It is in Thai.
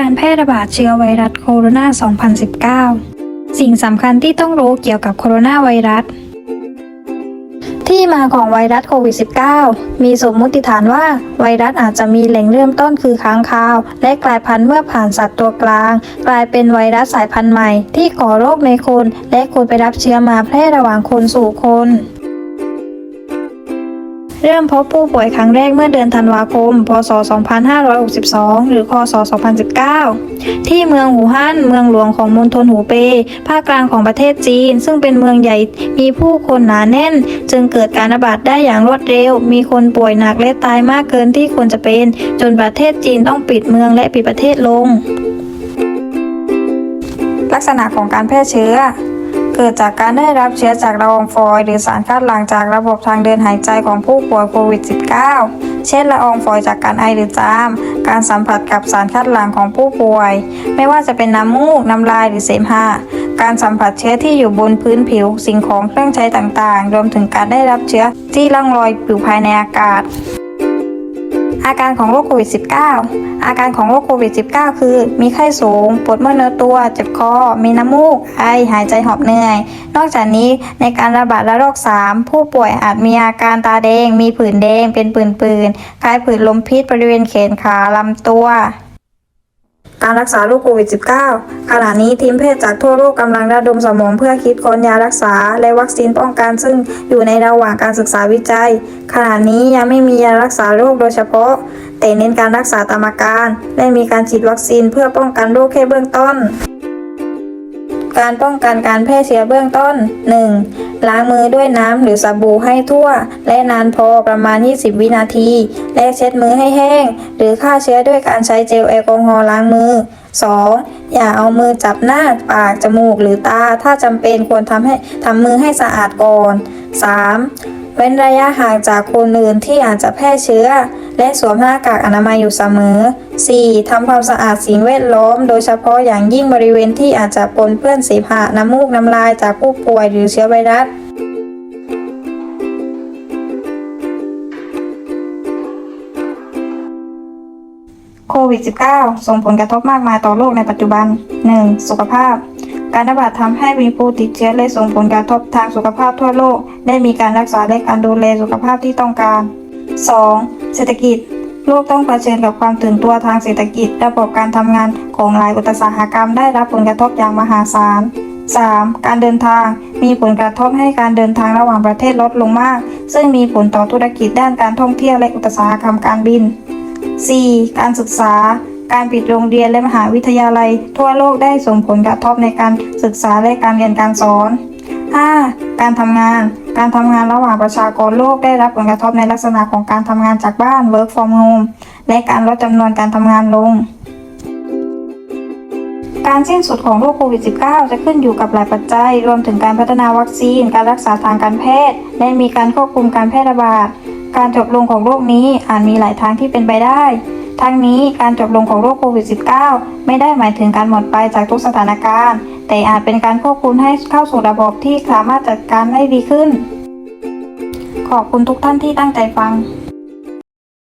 การแพร่ระบาดเชื้อไวรัสโคโรนา 2019 สิ่งสำคัญที่ต้องรู้เกี่ยวกับโคโรนาไวรัส ที่มาของไวรัสโควิด -19 มีสมมุติฐานว่าไวรัสอาจจะมีแหล่งเริ่มต้นคือค้างคาว และกลายพันธุ์เมื่อผ่านสัตว์ตัวกลาง กลายเป็นไวรัสสายพันธุ์ใหม่ ที่ก่อโรคในคน และคนไปรับเชื้อมาแพร่ระหว่างคนสู่คน เริ่มพบผู้ป่วยครั้งแรกเมื่อเดือนธันวาคม พศ 2562 หรือ คศ 2019 ที่เมืองหูฮั่น เมืองหลวงของมณฑลหูเปภาคกลางของประเทศจีน ซึ่งเป็นเมืองใหญ่ มีผู้คนหนาแน่น จึงเกิดการระบาดได้อย่างรวดเร็ว มีคนป่วยหนักและตายมากเกินที่ควรจะเป็น จนประเทศจีนต้องปิดเมืองและปิดประเทศลง ลักษณะของการแพร่เชื้อ เกิดจากการได้รับเชื้อจากละอองฝอยหรือสารคัดหลั่งจากระบบทางเดินหายใจของผู้ป่วยโควิด -19 เช่นละอองฝอยจากการไอหรือจาม การสัมผัสกับสารคัดหลั่งของผู้ป่วย ไม่ว่าจะเป็นน้ำมูก น้ำลายหรือเสมหะการสัมผัสเชื้อที่อยู่บนพื้นผิวสิ่งของเครื่องใช้ต่างๆ รวมถึงการได้รับเชื้อที่ล่องลอยอยู่ภายในอากาศ อาการของโรคโควิด -19 อาการของโรคโควิด -19 คือ มีไข้สูง ปวดเมื่อเนื้อตัว เจ็บคอ มีน้ำมูก ไอ หายใจหอบเหนื่อย นอกจากนี้ในการระบาดระลอก 3 ผู้ป่วยอาจมีอาการตาแดง มีผื่นแดง เป็นปืนๆคล้ายผื่นลมพิษบริเวณแขนขาลำตัว การรักษาโรคโควิด -19 ขณะนี้ทีมแพทย์จากทั่วโลกกำลังระดมสมองเพื่อคิดค้นยารักษา และวัคซีนป้องกันซึ่งอยู่ในระหว่างการศึกษาวิจัย ขณะนี้ยังไม่มียารักษาโรคโดยเฉพาะ แต่เน้นการรักษาตามอาการ และมีการฉีดวัคซีนเพื่อป้องกันโรคแค่เบื้องต้น การป้องกันการแพร่เชื้อเบื้องต้น 1. ล้างมือด้วยน้ำหรือสบู่ให้ทั่ว และนานพอประมาณ 20 วินาที และเช็ดมือให้แห้ง หรือฆ่าเชื้อด้วยการใช้เจลแอลกอฮอล์ล้างมือ 2. อย่าเอามือจับหน้า ปาก จมูก หรือตา ถ้าจำเป็นควรทำให้ทำมือให้สะอาดก่อน 3. เว้นระยะห่างจากคนอื่นที่อาจจะแพร่เชื้อ และสวมหน้ากากอนามัยอยู่เสมอ 4. ทำความสะอาดสิ่งแวดล้อม โดยเฉพาะอย่างยิ่งบริเวณที่อาจจะปนเปื้อนเสมหะน้ำมูกน้ำลายจากผู้ป่วยหรือเชื้อไวรัสโควิด -19 ส่งผลกระทบมากมายต่อโลกในปัจจุบัน 1. สุขภาพ การระบาดทำให้มีผู้ติดเชื้อและส่งผลกระทบทางสุขภาพทั่วโลก ได้มีการรักษาและการดูแลสุขภาพที่ต้องการ 2. เศรษฐกิจ โลกต้องเผชิญกับความตื่นตัวทางเศรษฐกิจ ระบบการทำงานของหลายอุตสาหกรรมได้รับผลกระทบอย่างมหาศาล 3. การเดินทางมีผลกระทบให้การเดินทางระหว่างประเทศลดลงมาก ซึ่งมีผลต่อธุรกิจด้านการท่องเที่ยวและอุตสาหกรรมการบิน 4. การศึกษา การปิดโรงเรียนและมหาวิทยาลัย ทั่วโลกได้ส่งผลกระทบในการศึกษาและการเรียนการสอน 5. การทำงาน การทำงานระหว่างประชากรโลกได้รับผลกระทบในลักษณะของการทำงานจากบ้าน work from home และการลดจำนวนการทำงานลง การสิ้นสุดของโรคโควิด -19 จะขึ้นอยู่กับหลายปัจจัย รวมถึงการพัฒนาวัคซีน การรักษาทางการแพทย์ และมีการควบคุมการแพร่ระบาด การจบลงของโรคนี้อาจมีหลายทางที่เป็นไปได้ทั้งนี้การจบลงของโรคโควิด -19 ไม่ได้หมายถึงการหมดไปจากทุกสถานการณ์ แต่อาจเป็นการควบคุมให้เข้าสู่ระบบที่สามารถจัดการได้ดีขึ้น ขอบคุณทุกท่านที่ตั้งใจฟัง